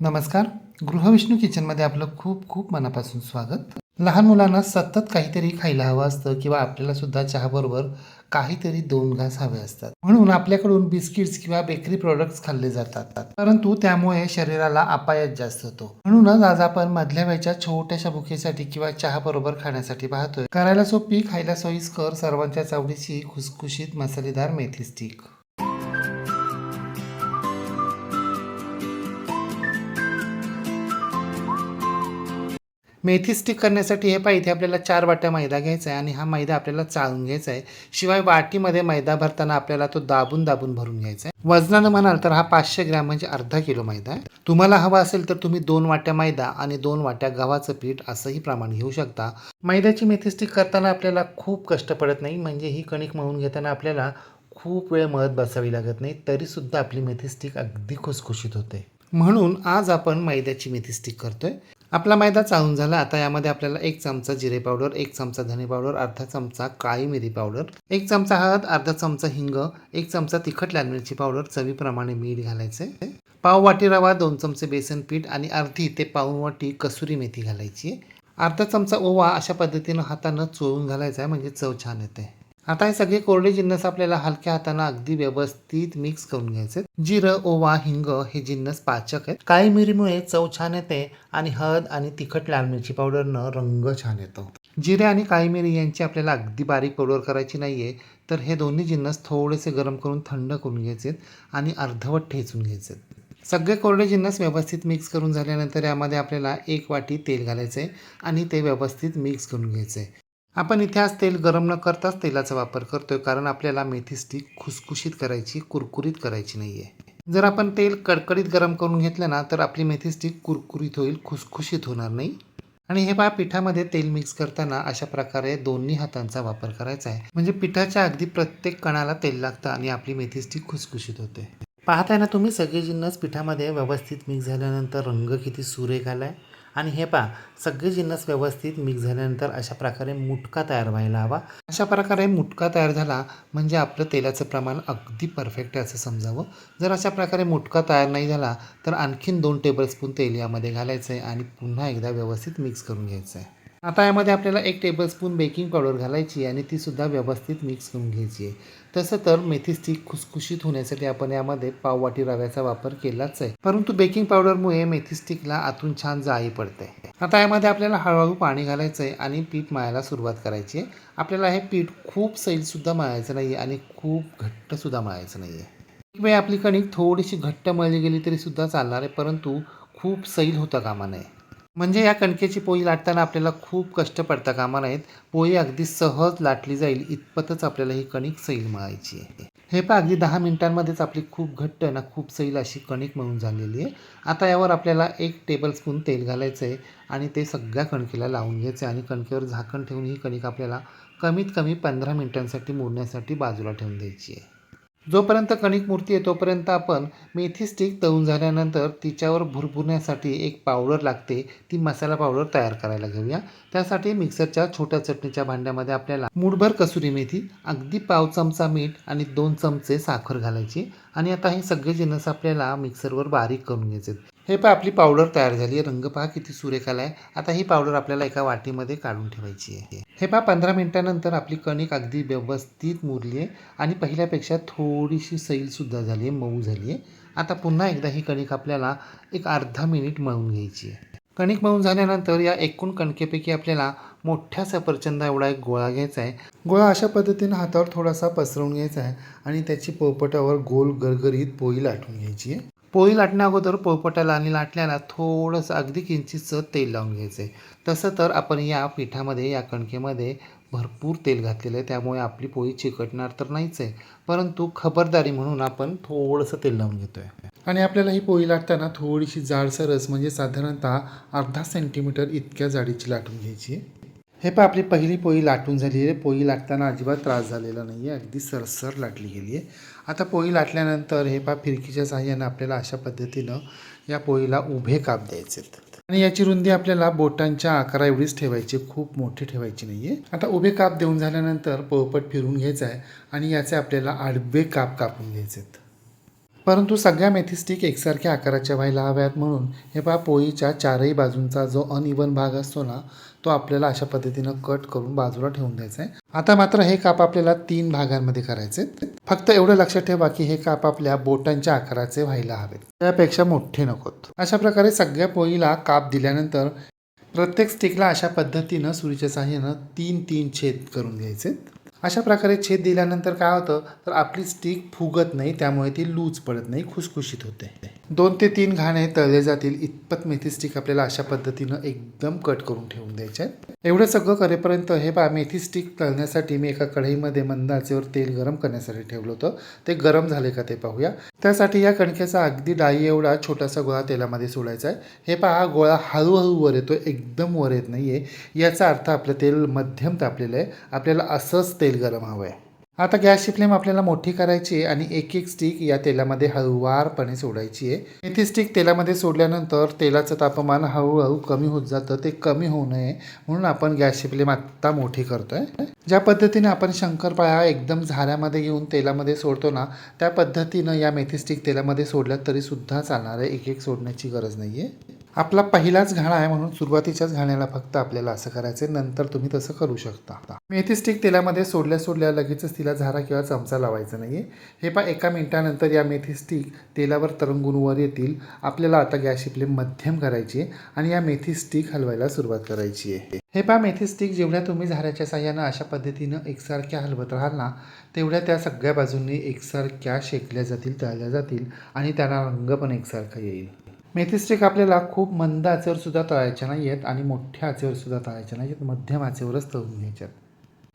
नमस्कार. गृहविष्णू किचनमध्ये आपलं खूप खूप मनापासून स्वागत. लहान मुलांना सतत काहीतरी खायला हवं असतं किंवा आपल्याला सुद्धा चहाबरोबर काहीतरी दोन घास हवे असतात. म्हणून आपल्याकडून बिस्किट्स किंवा बेकरी प्रोडक्ट्स खाल्ले जातात. परंतु त्यामुळे शरीराला अपायच जास्त होतो. म्हणूनच आज आपण मधल्या वेळच्या छोट्याशा भुकेसाठी किंवा चहा बरोबर खाण्यासाठी पाहतोय. करायला सोपी खायला सोयीस्कर सर्वांच्या आवडीची खुसखुशीत मसालेदार मेथी स्टिक मेथी स्टिक करण्यासाठी हे पाहिजे आपल्याला चार वाट्या मैदा घ्यायचा आहे आणि हा मैदा आपल्याला चाळून घ्यायचा आहे. शिवाय वाटीमध्ये मैदा भरताना आपल्याला तो दाबून दाबून भरून घ्यायचा आहे. वजनानं म्हणाल तर हा पाचशे ग्रॅम म्हणजे अर्धा किलो मैदा आहे. तुम्हाला हवा असेल तर तुम्ही दोन वाट्या मैदा आणि दोन वाट्या गव्हाचं पीठ असंही प्रमाण घेऊ शकता. मैद्याची मेथी स्टिक करताना आपल्याला खूप कष्ट पडत नाही म्हणजे ही कणिक मळून घेताना आपल्याला खूप वेळ मळत बसावी लागत नाही तरीसुद्धा आपली मेथी स्टिक अगदी खुसखुशीत होते. म्हणून आज आपण मैद्याची मेथी स्टिक करतोय. आपला मैदा चाळून झाला. आता यामध्ये आपल्याला एक चमचा जिरे पावडर एक चमचा धने पावडर अर्धा चमचा काळी मिरी पावडर एक चमचा हळद अर्धा चमचा हिंग एक चमचा तिखट लाल मिरची पावडर चवीप्रमाणे मीठ घालायचे. पाव वाटी रवा दोन चमचे बेसन पीठ आणि अर्धी ते पाऊन वाटी कसुरी मेथी घालायची. अर्धा चमचा ओवा अशा पद्धतीनं हातानं चोळून घालायचा आहे म्हणजे चव छान येते. आता हे सगळे कोरडे जिन्नस आपल्याला हलक्या हाताने अगदी व्यवस्थित मिक्स करून घ्यायचे जिरं ओवा हिंग हे जिन्नस पाचक आहेत. काळी मिरीमुळे चव छान येते आणि हळद आणि तिखट लाल मिरची पावडरनं रंग छान येतो. जिरे आणि काळी मिरी यांची आपल्याला अगदी बारीक पावडर करायची नाहीये तर हे दोन्ही जिन्नस थोडेसे गरम करून थंड करून घ्यायचे आणि अर्धवट ठेचून घ्यायचे सगळे कोरडे जिन्नस व्यवस्थित मिक्स करून झाल्यानंतर यामध्ये आपल्याला एक वाटी तेल घालायचे आणि ते व्यवस्थित मिक्स करून घ्यायचे आपण इथे आज तेल गरम न करताच तेलाचा वापर करतोय कारण आपल्याला मेथी स्टिक खुसखुशीत करायची कुरकुरीत करायची नाही आहे जर आपण तेल कडकडीत गरम करून घेतलं ना तर आपली मेथी स्टिक कुरकुरीत होईल खुसखुशीत होणार नाही. आणि हे पहा पिठामध्ये तेल मिक्स करताना अशा प्रकारे दोन्ही हातांचा वापर करायचा आहे. म्हणजे पिठाच्या अगदी प्रत्येक कणाला तेल लागतं आणि आपली मेथी स्टिक खुसखुशीत होते. पाहताय ना तुम्ही सगळे जिन्नस पिठामध्ये व्यवस्थित मिक्स झाल्यानंतर रंग किती सुरेख आलाय. आणि हे पहा सगळे जिन्नस व्यवस्थित मिक्स झाल्यानंतर अशा प्रकारे मुटका तयार व्हायला हवा. अशा प्रकारे मुटका तयार झाला म्हणजे आपलं तेलाचं प्रमाण अगदी परफेक्ट आहे असं समजावं. जर अशा प्रकारे मुटका तयार नाही झाला तर आणखीन दोन टेबलस्पून तेल यामध्ये घालायचं आहे आणि पुन्हा एकदा व्यवस्थित मिक्स करून घ्यायचं आहे आता यामध्ये आपल्याला एक टेबलस्पून बेकिंग पावडर घालायची आणि तीसुद्धा व्यवस्थित मिक्स करून घ्यायची आहे. तसं तर मेथी स्टिक खुसखुशीत होण्यासाठी आपण यामध्ये पाववाटी रव्याचा वापर केलाच आहे. परंतु बेकिंग पावडरमुळे मेथी स्टिकला आतून छान जाळी पडते. आता यामध्ये आपल्याला हळूहळू पाणी घालायचं आहे आणि पीठ मळायला सुरुवात करायची आहे. आपल्याला हे पीठ खूप सैलसुद्धा मळायचं नाही आहे आणि खूप घट्टसुद्धा मळायचं नाही आहे एक वेळ आपली कणिक थोडीशी घट्ट मळली गेली तरी सुद्धा चालणार आहे परंतु खूप सैल होता कामा नये. म्हणजे या कणकेची पोळी लाटताना आपल्याला खूप कष्ट पडता कामा नाहीत पोळी अगदी सहज लाटली जाईल इतपतच आपल्याला ही कणिक सैल मळायची आहे. हे पहा अगदी दहा मिनिटांमध्येच आपली खूप घट्ट ना खूप सैल अशी कणिक मळून झालेली आहे. आता यावर आपल्याला एक टेबलस्पून तेल घालायचं आहे आणि ते सगळ्या कणकेला लावून घ्यायचं आहे आणि कणकेवर झाकण ठेवून ही कणिक आपल्याला कमीत कमी पंधरा मिनिटांसाठी मोडण्यासाठी बाजूला ठेवून द्यायची आहे. जोपर्यंत कणिक मूर्ती आहे तोपर्यंत आपण मेथी स्टिक तळून झाल्यानंतर तिच्यावर भुरभुरण्यासाठी एक पावडर लागते. ती मसाला पावडर तयार करायला घेऊया. त्यासाठी मिक्सरच्या छोट्या चटणीच्या भांड्यामध्ये आपल्याला मूठभर कसुरी मेथी अगदी पाव चमचा मीठ आणि दोन चमचे साखर घालायची. आणि आता हे सगळे जिन्नस आपल्याला मिक्सरवर बारीक करून घ्यायचे हे पहा आपली पावडर तयार झाली आहे. रंग पहा किती सुरेख आला आहे. आता ही पावडर आपल्याला एका वाटीमध्ये काढून ठेवायची आहे. हे पहा पंधरा मिनिटानंतर आपली कणिक अगदी व्यवस्थित मुरली आहे. आणि पहिल्यापेक्षा थोडीशी सैलसुद्धा झाली आहे मऊ झाली आहे. आता पुन्हा एकदा ही कणिक आपल्याला एक अर्धा मिनिट मळून घ्यायची आहे. कणिक मळून झाल्यानंतर या एकूण कणकेपैकी आपल्याला मोठ्या सफरचंदा एवढा एक गोळा घ्यायचा आहे. गोळा अशा पद्धतीनं हातावर थोडासा पसरवून घ्यायचा आहे. आणि त्याची पोपटावर गोल गरगरीत पोळी लाटून घ्यायची आहे. पोळी लाटण्याअगोदर पोळपटाला आणि लाटल्याला थोडंसं अगदी किंचितचं तेल लावून घ्यायचं. आहे तसं तर आपण या पिठामध्ये या कणकेमध्ये भरपूर तेल घातलेलं आहे. त्यामुळे आपली पोळी चिकटणार तर नाहीच आहे. परंतु खबरदारी म्हणून आपण थोडंसं तेल लावून घेतो आहे आणि आपल्याला ही पोळी लाटताना थोडीशी जाडसरस म्हणजे साधारणतः अर्धा सेंटीमीटर इतक्या जाडीची लाटून घ्यायची. हे पहा आपली पहिली पोळी लाटून झाली आहे. पोळी लाटताना अजिबात त्रास झालेला नाही आहे अगदी सरसर लाटली गेली आहे. आता पोळी लाटल्यानंतर हे पहा फिरकीच्या सहाय्याने आपल्याला अशा पद्धतीनं या पोळीला उभे काप द्यायचे आणि याची रुंदी आपल्याला बोटांच्या आकारा एवढीच ठेवायची खूप मोठी ठेवायची नाही आहे आता उभे काप देऊन झाल्यानंतर पोळपट फिरून घ्यायचा आहे आणि याचे आपल्याला आडवे काप कापून घ्यायचे आहेत. परंतु सगळ्या मेथी स्टिक एकसारख्या आकाराच्या व्हायला हव्यात म्हणून हे पहा पोळीच्या चारही बाजूंचा जो अनइवन भाग असतो ना तो आपल्याला अशा पद्धतीनं कट करून बाजूला ठेवून द्यायचा आहे. आता मात्र हे काप आपल्याला तीन भागांमध्ये करायचे फक्त एवढं लक्षात ठेवा की हे काप आपल्या बोटांच्या आकाराचे व्हायला हवेत. त्यापेक्षा मोठे नकोत अशा प्रकारे सगळ्या पोळीला काप दिल्यानंतर प्रत्येक स्टिकला अशा पद्धतीनं सुरीच्या साह्यानं तीन तीन छेद करून घ्यायचे अशा प्रकारे छेद दिल्यानंतर काय होतं? तर आपली स्टिक फुगत नाही त्यामुळे ती लूज पडत नाही खुसखुशीत होते. दोन ते तीन घाणे तळले जातील इतपत मेथी स्टिक आपल्याला अशा पद्धतीनं एकदम कट करून ठेवून द्यायचे आहेत. एवढं सगळं करेपर्यंत हे पहा मेथी स्टिक तळण्यासाठी मी एका कढईमध्ये मंद आचेवर तेल गरम करण्यासाठी ठेवलं होतं. ते गरम झाले का ते पाहूया. त्यासाठी या कणकेचा अगदी डाळी एवढा छोटासा गोळा तेलामध्ये सोडायचा आहे. हे पहा हा गोळा हळूहळू वर येतो एकदम वर येत नाही आहे याचा अर्थ आपलं तेल मध्यम तापलेलं आहे. आपल्याला असंच तेल गरम हवं आहे आता गॅसची फ्लेम आपल्याला मोठी करायची आहे आणि एक एक स्टिक या तेलामध्ये हळूवारपणे सोडायची आहे. मेथी स्टिक तेलामध्ये सोडल्यानंतर तेलाचं तापमान हळूहळू कमी होत जातं. ते कमी होऊ नये म्हणून आपण गॅसची फ्लेम आत्ता मोठी करतोय. ज्या पद्धतीने आपण शंकरपाळ्या एकदम झाऱ्यामध्ये घेऊन तेलामध्ये सोडतो ना त्या पद्धतीनं या मेथी स्टिक तेलामध्ये सोडल्या तरी सुद्धा चालणार आहे एक एक सोडण्याची गरज नाही आहे आपला पहिलाच घाणा आहे म्हणून सुरुवातीच्याच घाण्याला फक्त आपल्याला असं करायचं आहे नंतर तुम्ही तसं करू शकता. मेथी स्टिक तेलामध्ये सोडल्या सोडल्या लगेचच तिला झारा किंवा चमचा लावायचा नाही आहे हे पा एका मिनिटानंतर या मेथी स्टिक तेलावर तरंगून वर येतील. आपल्याला आता गॅसची फ्लेम मध्यम करायची आहे आणि या मेथी स्टिक हलवायला सुरुवात करायची आहे. हे पा मेथी स्टिक जेवढ्या तुम्ही झाऱ्याच्या साह्यानं अशा पद्धतीनं एकसारख्या हलवत राहाल ना तेवढ्या त्या सगळ्या बाजूंनी एकसारख्या शेकल्या जातील तळल्या जातील आणि त्यांना रंग पण एकसारखा येईल. मेथी स्टिक आपल्याला खूप मंद आचेवरसुद्धा तळायच्या नाही आहेत आणि मोठ्या आचेवरसुद्धा तळायच्या नाही आहेत मध्यम आचेवरच तळून घ्यायच्यात.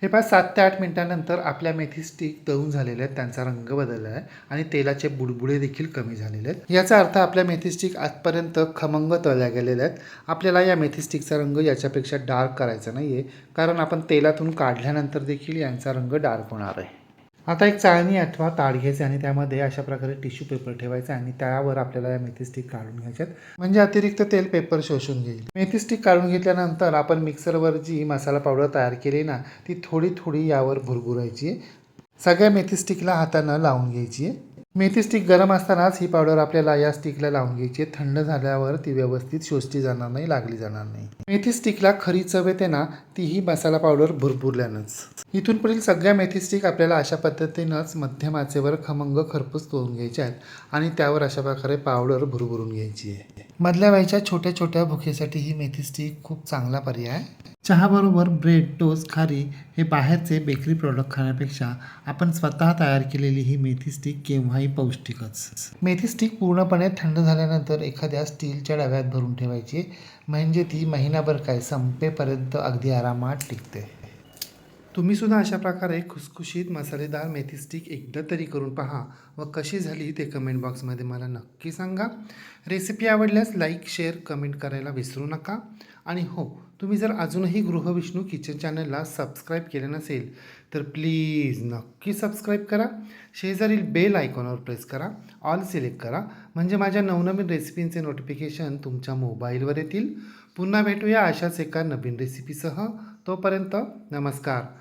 हे पाच सात ते आठ मिनिटानंतर आपल्या मेथी स्टिक तळून झालेले आहेत त्यांचा रंग बदलला आहे आणि तेलाचे बुडबुडे देखील कमी झालेले आहेत. याचा अर्थ आपल्या मेथी स्टिक आजपर्यंत खमंग तळल्या गेलेल्या आहेत. आपल्याला या मेथी स्टिकचा रंग याच्यापेक्षा डार्क करायचा नाही आहे कारण आपण तेलातून काढल्यानंतर देखील यांचा रंग डार्क होणार आहे. आता एक चाळणी अथवा ताड घ्यायचे आणि त्यामध्ये अशा प्रकारे टिश्यू पेपर ठेवायचा आणि त्यावर आपल्याला या मेथी स्टिक काढून घ्यायच्यात. म्हणजे अतिरिक्त तेल पेपर शोषून घेईल. मेथी स्टिक काढून घेतल्यानंतर आपण मिक्सरवर जी मसाला पावडर तयार केली ना ती थोडी थोडी यावर भुरभुरायची. आहे सगळ्या मेथी स्टिकला हातानं लावून घ्यायची. आहे मेथी स्टिक गरम असतानाच ही पावडर आपल्याला या स्टिकला लावून घ्यायची. थंड झाल्यावर ती व्यवस्थित शोषली जाणार नाही लागली जाणार नाही. मेथी स्टिकला खरी चव येते ना ती ही मसाला पावडर भरपूरल्यानंच इथून पुढील सगळ्या मेथी स्टिक आपल्याला अशा पद्धतीनंच मध्यम आचेवर खमंग खरपूस तोडून घ्यायच्या आहेत आणि त्यावर अशा प्रकारे पावडर भुरभुरून घ्यायची आहे. मधल्या व्हायच्या छोट्या छोट्या भुकेसाठी ही मेथी स्टिक खूप चांगला पर्याय आहे. चहाबरोबर ब्रेड टोस्ट खारी हे बाहेरचे बेकरी प्रॉडक्ट खाण्यापेक्षा आपण स्वतः तयार केलेली ही मेथी स्टिक केव्हाही पौष्टिकच. मेथी स्टिक पूर्णपणे थंड झाल्यानंतर एखाद्या स्टीलच्या डब्यात भरून ठेवायची म्हणजे ती महिनाभर काय संपेपर्यंत अगदी आरामात टिकते. तुम्ही सुद्धा अशा प्रकारे खुसखुशीत मसालेदार मेथी स्टिक एकदा तरी करून पहा व कशी झाली ते कमेंट बॉक्समध्ये मला नक्की सांगा. रेसिपी आवडल्यास लाईक शेअर कमेंट करायला विसरू नका. आणि हो तुम्ही जर अजूनही गृहविष्णू किचन चॅनलला सबस्क्राईब केले नसेल तर प्लीज नक्की सबस्क्राईब करा. शेजारील बेल आयकॉनवर प्रेस करा. ऑल सिलेक्ट करा. म्हणजे माझ्या नवनवीन रेसिपींचे नोटिफिकेशन तुमच्या मोबाईलवर येतील. पुन्हा भेटूया अशाच एका नवीन रेसिपीसह तोपर्यंत नमस्कार.